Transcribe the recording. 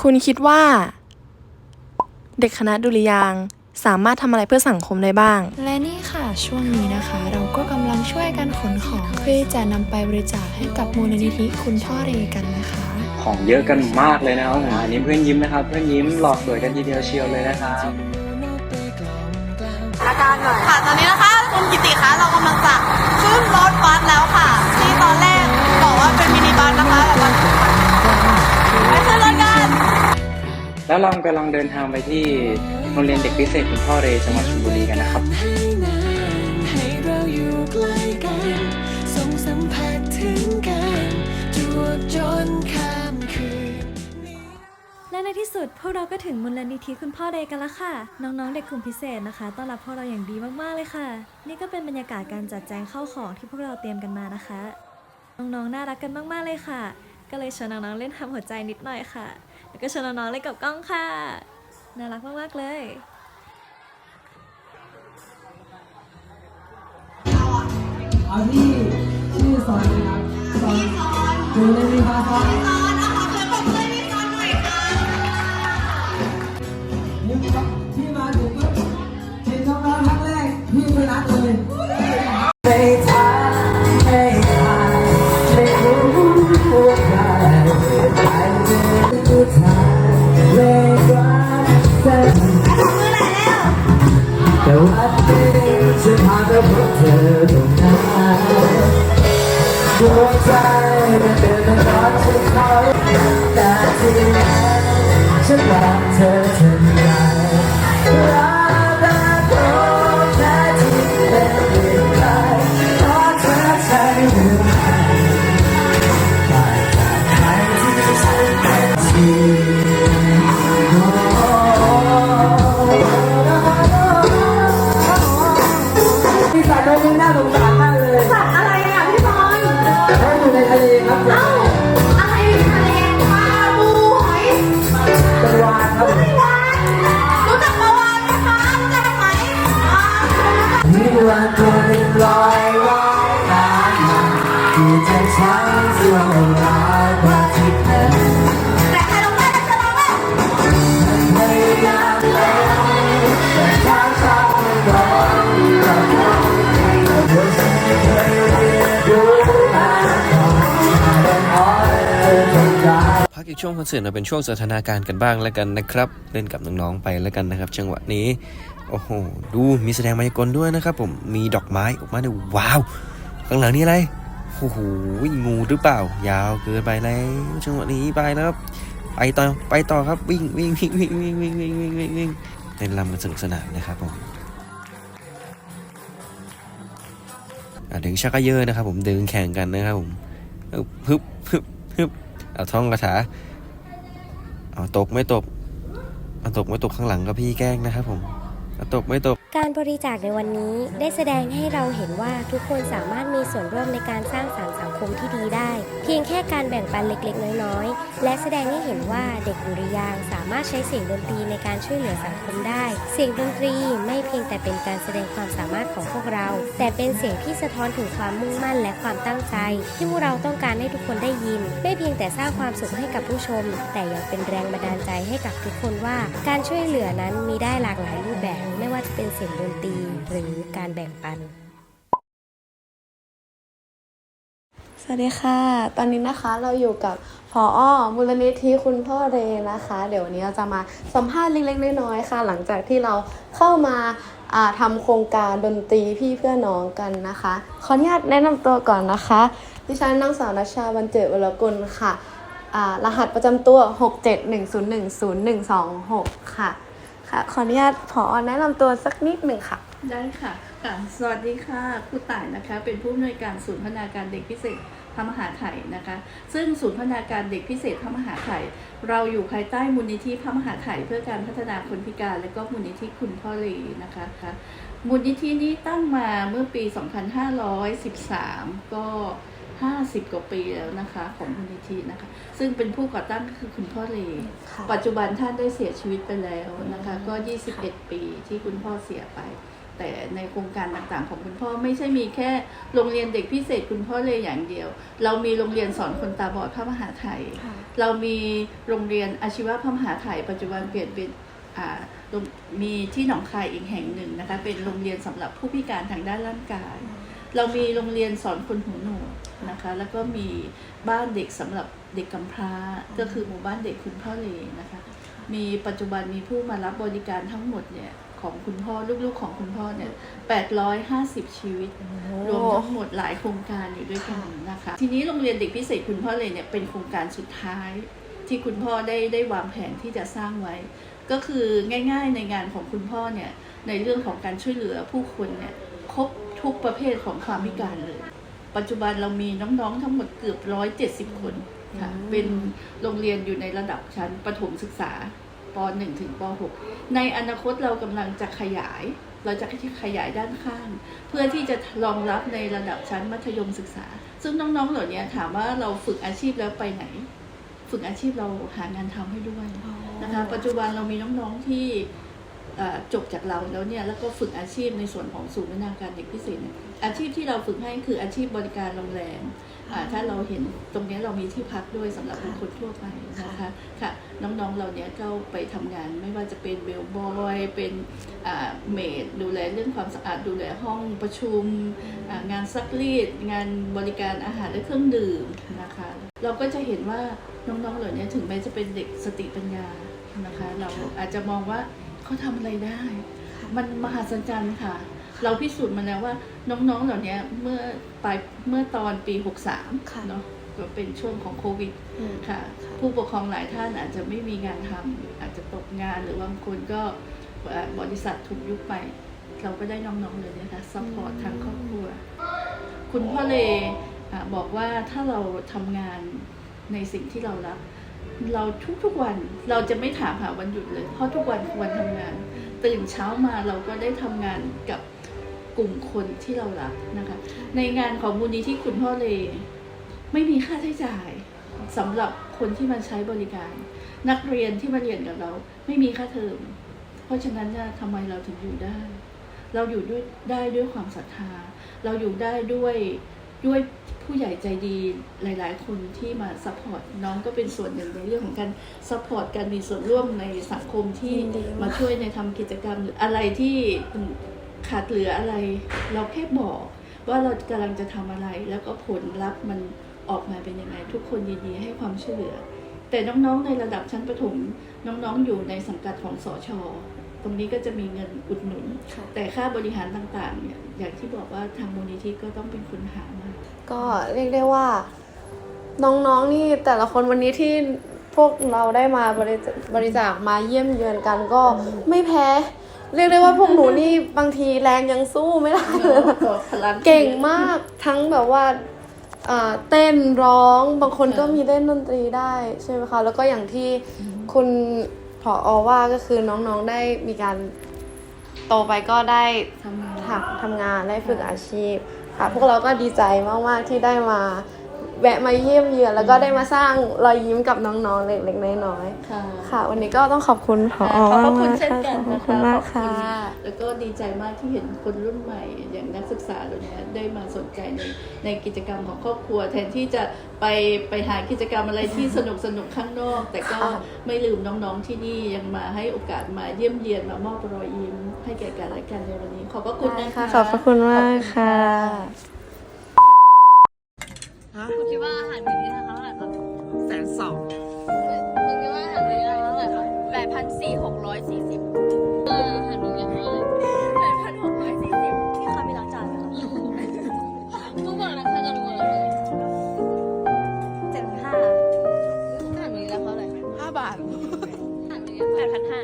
คุณคิดว่า เด็กคณะดุริยางค์สามารถทำอะไรเพื่อสังคมได้บ้าง และนี่ค่ะช่วงนี้นะคะ เราก็กำลังช่วยกันขนของเพื่อที่จะนำไปบริจาคให้กับมูลนิธิคุณพ่อเรกันนะคะ ของเยอะกันมากเลยนะครับผมอันนี้เพื่อนยิ้มนะครับ เพื่อนยิ้มหลอกสวยกันทีเดียวเชียวเลยนะครับอาการหน่อยค่ะตอนนี้นะคะคุณกิติคะเรากำลังจะขึ้นรถบัสแล้วค่ะ ที่ตอนแรกบอกว่าเป็นมินิบัสนะคะแต่ว่า แล้วเรากำลังเดินทางไปที่โรงเรียนเด็กพิเศษคุณพ่อเรจังหวัดชลบุรีกันนะครับ และในที่สุดพวกเราก็ถึงมูลนิธิคุณพ่อเดย์กันแล้วค่ะ น้องๆเด็กกลุ่มพิเศษนะคะต้อนรับพวกเราอย่างดีมากๆเลยค่ะ นี่ก็เป็นบรรยากาศการจัดแจงเข้าของที่พวกเราเตรียมกันมานะคะ น้องๆน่ารักกันมากๆเลยค่ะ ก็เลยชวนน้องๆเล่นทำหัวใจนิดหน่อยค่ะ แล้วก็ชวนน้องๆเล่นกับกล้องค่ะ น่ารักมากๆเลยเอาที่ชื่อสอนนะครับสอนดูเลยมีฟ้าฟ้านี่ครับพี่มาถึงก็เห็นน้องๆครั้งแรกพี่ไปรักเลย ช่วงคอนเสิร์ตมาเป็นช่วงสถานการณ์กันบ้างแล้วกันนะครับ เล่นกับน้องๆไปแล้วกันนะครับ จังหวะนี้ โอ้โห ดูมีแสดงมายากลด้วยนะครับ ผม มีดอกไม้ออกมาด้วยว้าว ข้างหลังนี่อะไร โอ้โห งูหรือเปล่า ยาวเกินไปแล้ว จังหวะนี้ไปแล้วครับ ไปต่อ ไปต่อครับ วิ่งวิ่งวิ่งวิ่งวิ่งวิ่งวิ่งวิ่งวิ่งวิ่งเล่นลำกันสนุกสนานนะครับผมดึงชักเยอะนะครับ ผม ดึงแข่งกันนะครับผมฮึบฮึบฮึบ เอาท่องคาถาเอาตกไม่ตกเอาตกไม่ตกข้างหลังก็พี่แกล้งนะครับผม ตกไม่ตก การบริจาคในวันนี้ได้แสดงให้เราเห็นว่าทุกคนสามารถมีส่วนร่วมในการสร้างสรรค์สังคมที่ดีได้ เพียงแค่การแบ่งปันเล็กๆ น้อยๆ และแสดงให้เห็นว่าเด็กดุริยางสามารถใช้เสียงดนตรีในการช่วยเหลือสังคมได้ เสียงดนตรีไม่เพียงแต่เป็นการแสดงความสามารถของพวกเรา แต่เป็นเสียงที่สะท้อนถึงความมุ่งมั่นและความตั้งใจ ที่พวกเราต้องการให้ทุกคนได้ยิน ไม่เพียงแต่สร้างความสุขให้กับผู้ชม แต่ยังเป็นแรงบันดาลใจให้กับทุกคนว่า การช่วยเหลือนั้นมีได้หลากหลายรูปแบบไม่ว่าจะเป็นเสียงดนตรีหรือการแบ่งปัน สวัสดีค่ะ ตอนนี้นะคะเราอยู่กับพออมูลนิธิคุณพ่อเรนะคะ เดี๋ยววันนี้เราจะมาสัมภาษณ์เล็กๆน้อยๆค่ะ หลังจากที่เราเข้ามาอ่าทำโครงการดนตรีพี่เพื่อน้องกันนะคะ ขออนุญาตแนะนำตัวก่อนนะคะ ดิฉันนางสาวนัชชาบรรเจิดวรกุลค่ะรหัสประจำตัว 671010126 ค่ะ ค่ะ ขออนุญาตพอแนะนำตัวสักนิดหนึ่งค่ะ ได้ค่ะค่ะ สวัสดีค่ะครูต่ายนะคะ เป็นผู้อำนวยการศูนย์พัฒนาการเด็กพิเศษพระมหาไทยนะคะ ซึ่งศูนย์พัฒนาการเด็กพิเศษพระมหาไทยเราอยู่ภายใต้มูลนิธิพระมหาไทยเพื่อการพัฒนาคนพิการ และก็มูลนิธิคุณพ่อเลนะคะค่ะมูลนิธินี้ตั้งมาเมื่อปี 2513 ก็ 50 กว่าปีแล้วนะคะ ของมูลนิธินะคะ ซึ่งเป็นผู้ก่อตั้งก็คือคุณพ่อเลค่ะปัจจุบันท่านได้เสียชีวิตไปแล้วนะคะ ก็ 21 ปีที่คุณพ่อเสียไป แต่ในโครงการต่างๆของคุณพ่อไม่ใช่มีแค่โรงเรียนเด็กพิเศษคุณพ่อเลยอย่างเดียว เรามีโรงเรียนสอนคนตาบอดพระมหาไทยเรามีโรงเรียนอาชีวะพระมหาไทยปัจจุบันเปลี่ยนเป็นอ่าโรงมีที่หนองคายอีกแห่งหนึ่งนะคะ เป็นโรงเรียนสำหรับผู้พิการทางด้านร่างกาย เรามีโรงเรียนสอนคนหูหนวก นะคะ แล้วก็มีบ้านเด็กสำหรับเด็กกำพร้า ก็คือหมู่บ้านเด็กคุณพ่อเลนะคะ มีปัจจุบันมีผู้มารับบริการทั้งหมดเนี่ยของคุณพ่อลูกๆของคุณพ่อเนี่ย 850 ชีวิต รวมทั้งหมดหลายโครงการอยู่ด้วยกันนะคะ ทีนี้โรงเรียนเด็กพิเศษคุณพ่อเลยเนี่ยเป็นโครงการสุดท้ายที่คุณพ่อได้ได้วางแผนที่จะสร้างไว้ ก็คือง่ายๆในงานของคุณพ่อเนี่ยในเรื่องของการช่วยเหลือผู้คนเนี่ยครบทุกประเภทของความพิการเลย ปัจจุบันเรามีน้องๆทั้งหมดเกือบร้อยเจ็ดสิบคนค่ะ เป็นโรงเรียนอยู่ในระดับชั้นประถมศึกษาป .1 ถึงป .6 ในอนาคตเรากำลังจะขยาย เราจะขยายด้านข้าง เพื่อที่จะรองรับในระดับชั้นมัธยมศึกษา ซึ่งน้องๆเหล่านี้ถามว่าเราฝึกอาชีพแล้วไปไหน ฝึกอาชีพเราหางานทำให้ด้วยนะคะ ปัจจุบันเรามีน้องๆที่เอ่อ จบจากเราแล้วเนี่ยแล้วก็ฝึกอาชีพในส่วนของศูนย์พัฒนาการเด็กพิเศษเนี่ยอาชีพที่เราฝึกให้คืออาชีพบริการโรงแรมถ้าเราเห็นตรงนี้เรามีที่พักด้วยสำหรับบุคคลทั่วไปนะคะค่ะน้องๆเราเนี้ยก็ไปทำงานไม่ว่าจะเป็นเบลบอยเป็นเมดดูแลเรื่องความสะอาดดูแลห้องประชุม งานซักรีด งานบริการอาหารและเครื่องดื่มนะคะเราก็จะเห็นว่าน้องๆเหล่านี้ถึงแม้จะเป็นเด็กสติปัญญานะคะเราอาจจะมองว่า เขาทำอะไรได้ มันมหัศจรรย์ค่ะ เราพิสูจน์มาแล้วว่าน้องๆเหล่านี้เมื่อปลายเมื่อตอนปี 63เนาะก็เป็นช่วงของโควิดค่ะ ผู้ปกครองหลายท่านอาจจะไม่มีงานทำอาจจะตกงานหรือบางคนก็เอ่อบริษัทถูกยุบไป เราก็ได้น้องๆเลยนะคะซัพพอร์ตทางครอบครัว คุณพ่อเลอะบอกว่าถ้าเราทำงานในสิ่งที่เรารัก เราทุกๆวันเราจะไม่ถามหาวันหยุดเลย เพราะทุกวันคือวันทำงาน ตื่นเช้ามาเราก็ได้ทำงานกับกลุ่มคนที่เรารักนะคะ ในงานของมูลนิธิคุณพ่อเลไม่มีค่าใช้จ่ายสำหรับคนที่มาใช้บริการ นักเรียนที่มาเรียนกับเราไม่มีค่าเทอม เพราะฉะนั้นเนี่ยทำไมเราถึงอยู่ได้ เราอยู่ด้วยได้ด้วยความศรัทธา เราอยู่ได้ด้วย ด้วยผู้ใหญ่ใจดีหลาย ๆ คนที่มาซัพพอร์ตน้องก็เป็นส่วนหนึ่งในเรื่องของการซัพพอร์ตการมีส่วนร่วมในสังคมที่มาช่วยในทำกิจกรรมอะไรที่ขาดเหลืออะไร เราแค่บอกว่าเรากำลังจะทำอะไร แล้วก็ผลลัพธ์มันออกมาเป็นยังไง ทุกคนยินดีให้ความช่วยเหลือ แต่น้อง ๆ ในระดับชั้นประถมน้อง ๆ อยู่ในสังกัดของสอชอ รงนี้ก็จะมีเงินอุดหนุน แต่ค่าบริหารต่างๆเนี่ยอย่างที่บอกว่าทางมูลนิธิก็ต้องเป็นคนหามา ก็เรียกได้ว่า น้องๆนี่แต่ละคนวันนี้ที่พวกเราได้มาบริจบริจาคมาเยี่ยมเยือนกันก็ไม่แพ้ เรียกได้ว่าพวกหนูนี่บางทีแรงยังสู้ไม่ได้เลยนะพลังเก่งมากทั้งแบบว่าอ่าเต้นร้องบางคนก็มีเล่นดนตรีได้ใช่ไหมคะแล้วก็อย่างที่คุณผ ออว่าก็คือน้องๆได้มีการโตไปก็ได้ทำงานทำงานได้ฝึกอาชีพค่ะพวกเราก็ดีใจมากๆที่ได้มา แวะมาเยี่ยมเยือนแล้วก็ได้มาสร้างรอยยิ้มกับน้องๆเล็กๆน้อยค่ะๆค่ะ วันนี้ก็ต้องขอบคุณผอขอบพระคุณมากๆเช่นค่ะกันขอบนะคุณคะมากขอบค่ะแล้วก็ดีใจมากที่เห็นคนรุ่นใหม่ อย่างนักศึกษาเราเนี้ยได้มาสนใจในในกิจกรรมของครอบครัว แทนที่จะไปไปหากิจกรรมอะไรที่สนุกสนุกข้างนอก แต่ก็ค่ะ ไม่ลืมน้องๆที่นี่ยังมาให้โอกาสมาเยี่ยมเยียนมามอบรอยยิ้มให้แก่กันและกันในวันนี้ ขอบพระคุณนะคะ ขอบพระคุณมากค่ะ คุณคิดว่าอาหารมื้อนี้ราคาเท่าไหร่คะแสนสองคุณคิดว่าอาหารมื้อนี้ราคาเท่าไหร่คะแปดพันสี่หกร้อยสี่สิบอาหารมื้อนี้ราคาเท่าไหร่แปดพันหกร้อยสี่สิบพี่คะมีล้างจานไหมคะทุกคนราคาจะรู้หล้เลยเจ็ดพันห้าอาหารมื้อนี้ราคาเท่าไหร่ห้าบาท อาหารมื้อนี้แปดพันห้า